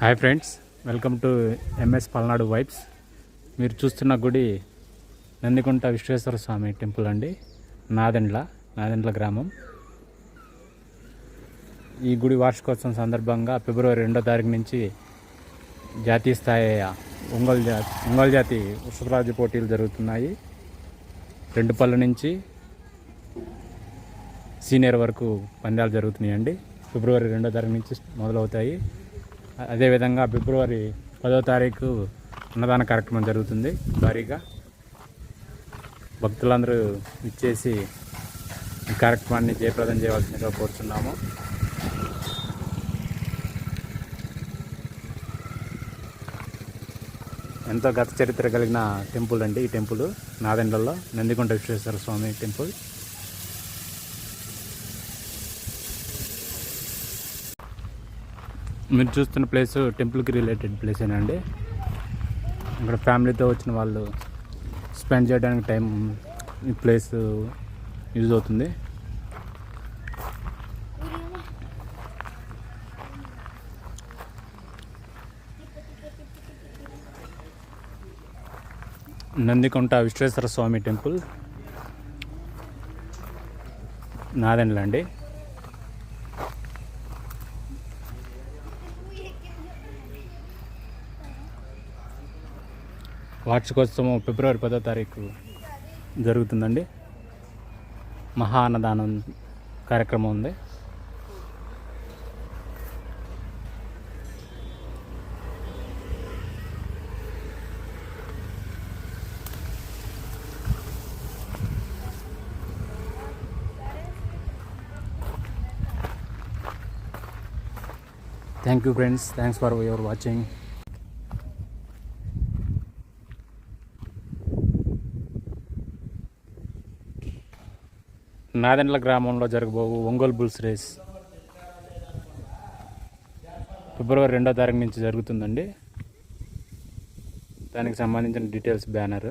Hi friends welcome to MS Palnadu vibes. మీరు చూస్తున్న గుడి నందికుంట విశ్వేశ్వర స్వామి టెంపుల్ అండి. నాదెండ్ల నాదెండ్ల గ్రామం. ఈ గుడి వార్షికోత్సవం సందర్భంగా ఫిబ్రవరి రెండో తారీఖు నుంచి జాతీయ స్థాయి ఒంగోలు జాతి ఒంగోలు జాతి ఉషరాజు పోటీలు జరుగుతున్నాయి. రెండు పళ్ళ నుంచి సీనియర్ వరకు పందాలు జరుగుతున్నాయండి. ఫిబ్రవరి రెండో తారీఖు నుంచి మొదలవుతాయి. అదేవిధంగా ఫిబ్రవరి పదో తారీఖు అన్నదాన కార్యక్రమం జరుగుతుంది. భారీగా భక్తులందరూ ఇచ్చేసి ఈ కార్యక్రమాన్ని జయప్రదం చేయవలసిందిగా కోరుతున్నాము ఎంతో గత చరిత్ర కలిగిన టెంపుల్ అండి ఈ టెంపుల్. నాదెండ్లలో నందికొండ విశ్వేశ్వర స్వామి టెంపుల్. మీరు చూస్తున్న ప్లేస్ టెంపుల్కి రిలేటెడ్ ప్లేస్ అండి? ఇక్కడ ఫ్యామిలీతో వచ్చిన వాళ్ళు స్పెండ్ చేయడానికి టైం ఈ ప్లేస్ యూజ్ అవుతుంది. నందికొంట విశ్వేశ్వర స్వామి టెంపుల్ నాదెండ్ల వార్షికోత్సవం ఫిబ్రవరి పదో తారీఖు జరుగుతుందండి. మహా అన్నదానం కార్యక్రమం ఉంది. Thank you friends thanks for your watching Nadendla గ్రామంలో జరగబోవు ఒంగోలు బుల్స్ రేస్. ఫిబ్రవరి రెండో తారీఖు నుంచి జరుగుతుందండి. దానికి సంబంధించిన డీటెయిల్స్ బ్యానర్.